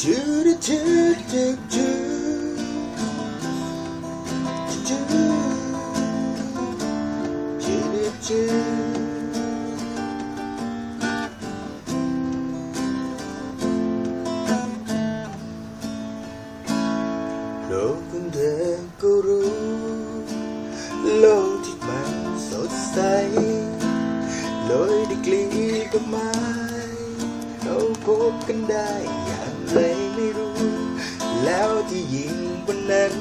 จูดจูจูจูจูจูจูโลกของเธอก็รู้โลกที่มันสดใสโรยด้วยกลีดอกไม้เราพบกันได้อย่าง ไรไม่รู้ แล้วที่ยิ่งวันนั้น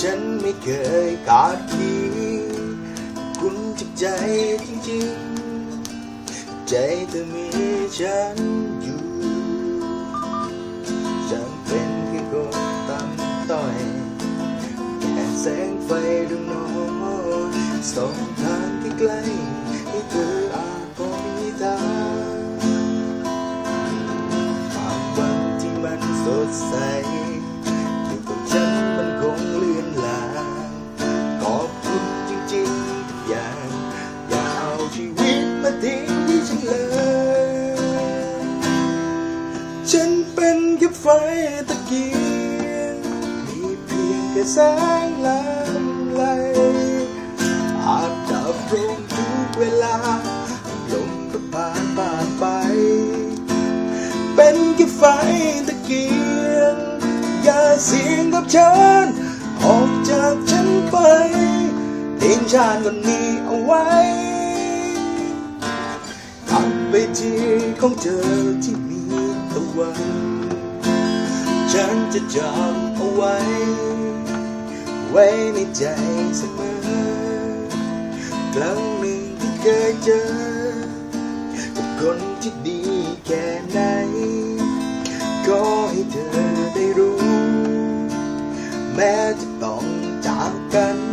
ฉันไม่เคยกาดคิดคุณจากใจจริงๆ ใจเธอมีฉันอยู่ฉันเป็นแค่คนต่ำต้อย แค่แสงไฟดวงน้อยส่องทางที่ไกล ดใสอยู่กับฉันมันคงเลือนลางขอบคุณจริงๆทุกอย่าง อย่าเอาชีวิตมาทิ้งที่ฉันเลย ฉันเป็นแค่ไฟตะเกียงมีเพียงแค่แสงลำไหลอาจดับลงทุกเวลาลมก็ผ่านผ่านไป เป็นแค่ไฟตะเกียง เสียงกับฉัน ออกจากฉันไปทิ้งฉันคนนี้เอาไว้ทำไปที่ของเธอที่มีตะวัน ฉันจะจำเอาไว้ ไว้ในใจเสมอครั้งหนึ่งที่เคยเจอ กับคนที่ดีแค่ไหนก็ให้เธอ แม้จะต้องจากกัน